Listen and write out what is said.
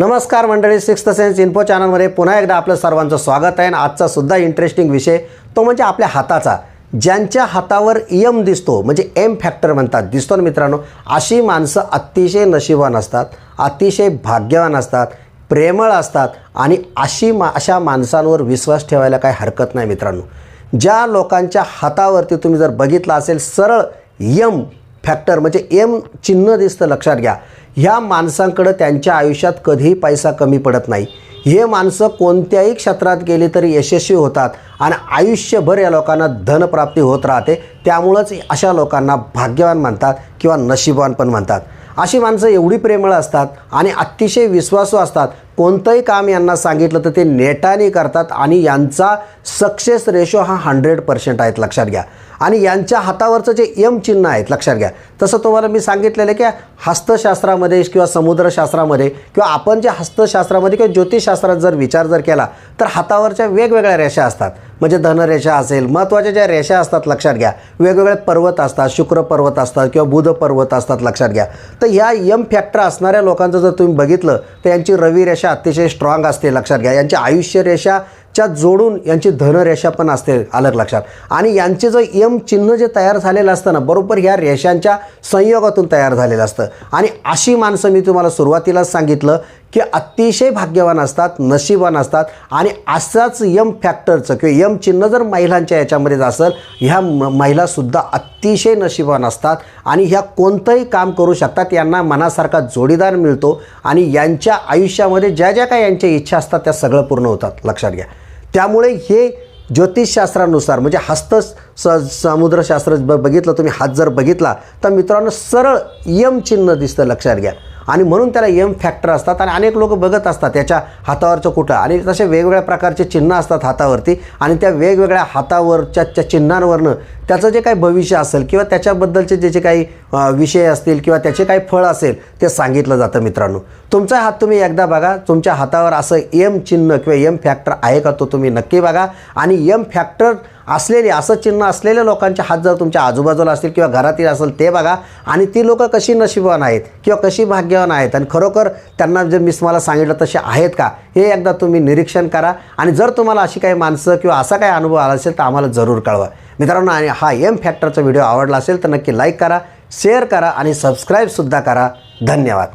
नमस्कार मंडळी sixth sense info चॅनलमध्ये पुन्हा एकदा आपलं सर्वांचं स्वागत आहे आणि आजचा सुद्धा इंटरेस्टिंग विषय तो म्हणजे आपल्या हाताचा. ज्यांच्या हातावर यम दिसतो म्हणजे एम फॅक्टर म्हणतात. दिसतो ना मित्रांनो अशी माणसं अतिशय नशिबान असतात अतिशय भाग्यवान असतात प्रेमळ असतात आणि अशी मा अशा माणसांवर विश्वास ठेवायला काही हरकत नाही मित्रांनो. ज्या लोकांच्या हातावरती तुम्ही जर बघितलं असेल सरळ यम फॅक्टर म्हणजे एम चिन्ह दिसतं लक्षात घ्या. ह्या माणसांकडं त्यांच्या आयुष्यात कधीही पैसा कमी पडत नाही. हे माणसं कोणत्याही क्षेत्रात गेली तरी यशस्वी होतात आणि आयुष्यभर या लोकांना धनप्राप्ती होत राहते. त्यामुळंच अशा लोकांना भाग्यवान म्हणतात किंवा नशीबवान पण म्हणतात. अशी माणसं एवढी प्रेमळ असतात आणि अतिशय विश्वासू असतात कोणतंही काम यांना सांगितलं तर ते नेटाने करतात आणि यांचा सक्सेस रेशो हा हंड्रेड पर्सेंट आहेत लक्षात घ्या. आणि यांच्या हातावरचं जे यम चिन्ह आहेत लक्षात घ्या. तसं तुम्हाला मी सांगितलेलं आहे की हस्तशास्त्रामध्ये किंवा समुद्रशास्त्रामध्ये किंवा आपण जे हस्तशास्त्रामध्ये किंवा ज्योतिषशास्त्रात जर विचार जर केला तर हातावरच्या वेगवेगळ्या रेषा असतात. म्हणजे धनरेषा असेल महत्त्वाच्या ज्या रेषा असतात लक्षात घ्या. वेगवेगळे पर्वत असतात शुक्र पर्वत असतात किंवा बुध पर्वत असतात लक्षात घ्या. तर ह्या यम फॅक्टर असणाऱ्या लोकांचं जर तुम्ही बघितलं तर यांची रवी रेषा अतिशय स्ट्रॉंग असते लक्षात घ्या. यांची आयुष्य रेषा च्या जोडून यांची धनरेषा पण असते अलग लक्षात. आणि यांचे जे यम चिन्ह जे तयार झालेलं असतं ना बरोबर ह्या रेषांच्या संयोगातून तयार झालेलं असतं. आणि अशी माणसं मी तुम्हाला सुरुवातीलाच सांगितलं की अतिशय भाग्यवान असतात नशीबवान असतात आणि असाच यम फॅक्टरचं किंवा यम चिन्ह जर महिलांच्या याच्यामध्ये असेल ह्या म महिलासुद्धा अतिशय नशीबवान असतात आणि ह्या कोणतंही काम करू शकतात यांना मनासारखा जोडीदार मिळतो आणि यांच्या आयुष्यामध्ये ज्या ज्या काय यांच्या इच्छा असतात त्या सगळं पूर्ण होतात. लक्षात घ्या. त्यामुळे हे ज्योतिषशास्त्रानुसार म्हणजे हस्त स समुद्रशास्त्र ब बघितलं तुम्ही हात जर बघितला तर मित्रांनो सरळ यम चिन्ह दिसतं लक्षात घ्या. आणि म्हणून त्याला यम फॅक्टर असतात आणि अनेक लोक बघत असतात. त्याच्या हातावरचं कुठं? आणि तसे वेगवेगळ्या प्रकारचे चिन्ह असतात हातावरती. आणि त्या वेगवेगळ्या हातावरच्या त्या चिन्हांवरनं त्याचं जे काही भविष्य असेल किंवा त्याच्याबद्दलचे जे जे काही विषय असतील किंवा त्याचे काही फळ असेल ते सांगितलं जातं मित्रांनो. तुमचा हात तुम्ही एकदा बघा. तुमच्या हातावर असं एम चिन्ह किंवा एम फॅक्टर आहे का तो तुम्ही नक्की बघा. आणि एम फॅक्टर असलेले असं चिन्ह असलेल्या लोकांचे हात जर तुमच्या आजूबाजूला असतील किंवा घरातील असेल ते बघा. आणि ती लोकं कशी नशिबवान आहेत किंवा कशी भाग्यवान आहेत आणि खरोखर त्यांना जर मी तुम्हाला सांगितलं तसे आहेत का हे एकदा तुम्ही निरीक्षण करा. आणि जर तुम्हाला अशी काही माणसं किंवा असा काही अनुभव आला असेल तर आम्हाला जरूर कळवा. मित्रांनो आणि हा एम फॅक्टरचा व्हिडिओ आवडला असेल तर नक्की लाईक करा शेअर करा आणि सबस्क्राईबसुद्धा करा. धन्यवाद.